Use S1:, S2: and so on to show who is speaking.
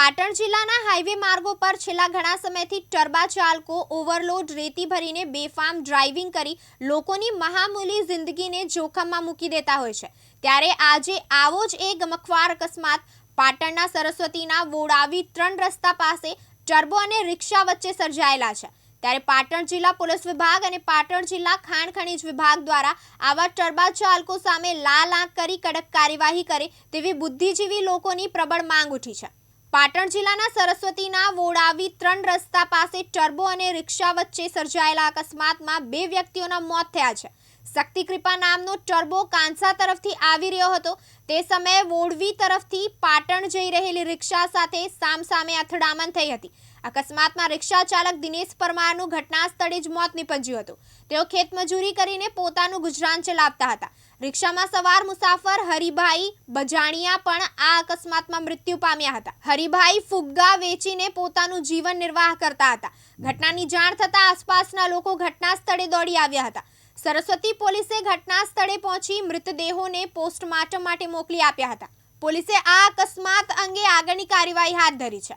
S1: પાટણ જિલ્લાના હાઈવે માર્ગો પર છેલ્લા ઘણા સમયથી ટર્બા ચાલકો ઓવરલોડ રેતી ભરીને બેફામ ડ્રાઇવિંગ કરી લોકોની મહામૂલી જિંદગીને જોખમમાં મૂકી દેતા હોય છે. ત્યારે આજે આવો જ એક ગમખવાર અકસ્માત પાટણના સરસ્વતીના વોડાવી ત્રણ રસ્તા પાસે ટર્બો અને રિક્ષા વચ્ચે સર્જાયેલા છે. ત્યારે પાટણ જિલ્લા પોલીસ વિભાગ અને પાટણ જિલ્લા ખાણ ખનીજ વિભાગ દ્વારા આવા ટર્બા ચાલકો સામે લાલ આંખ કરી કડક કાર્યવાહી કરે તેવી બુદ્ધિજીવી લોકોની પ્રબળ માંગ ઉઠી છે. પાટણ જિલ્લાના સરસ્વતીના વોડાવી ત્રણ રસ્તા પાસે ટર્બો અને રિક્ષા વચ્ચે સર્જાયેલા અકસ્માતમાં બે વ્યક્તિઓના મોત થયા છે. શક્તિ કૃપા નામનો ટર્બો કાંસા તરફથી આવી રહ્યો હતો. તે સમયે વોડવી તરફથી પાટણ જઈ રહેલી રિક્ષા સાથે સામસામે અથડામણ થઈ હતી. અકસ્માતમાં રિક્ષા ચાલક દિનેશ પરમારનું ઘટના સ્થળે જ મોત નીપજ્યું હતું. તેઓ ખેતમજૂરી કરીને પોતાનું ગુજરાન ચલાવતા હતા. રિક્ષામાં સવાર મુસાફર હરિભાઈ બજાણિયા પણ આ અકસ્માતમાં મૃત્યુ પામ્યા હતા. હરિભાઈ ફુગ્ગા વેચીને પોતાનું જીવન નિર્વાહ કરતા હતા. ઘટનાની જાણ થતાં આસપાસના લોકો ઘટના સ્થળે દોડી આવ્યા હતા. સરસ્વતી પોલીસે ઘટના સ્થળે પહોંચી મૃતદેહોને પોસ્ટમોર્ટમ માટે મોકલી આપ્યા હતા. પોલીસે આ અકસ્માત અંગે આગળની કાર્યવાહી હાથ ધરી છે.